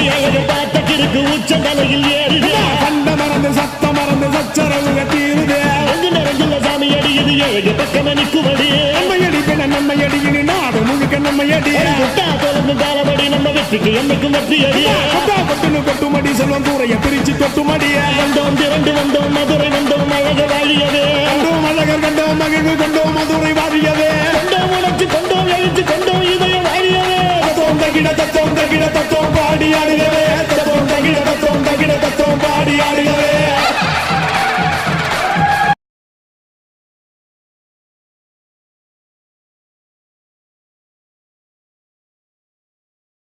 ஆட்சி அழகு பார்த்தக்கிற்கு உச்ச தலையில் ஏறுது. கண்ட மறந்து சத்த மறந்து சச்சரவுக தீருது. அங்கு நிறைஞ்சுள்ள சாமி அடியுது ஏழு பக்கம் அணிக்குமடி நம்ம அடி பெண நம்ம அடியினி நாடு முழுக்க நம்ம அடி முட்டா தொடர்ந்து தாளபடி நம்ம வெற்றிக்கு என்னைக்கும் வெற்றி அடி முட்டா கொட்டுனு கொட்டுமடி செல்வம் தூரைய பிரிச்சு கொட்டுமடி. வந்தோம் திரண்டு வந்தோம் மதுரை வந்தோம் அழகு வாழியது வந்தோம் அழகர் கண்டோம் மகிழ்வு கண்டோம் மதுரை తో పాడి అడిగే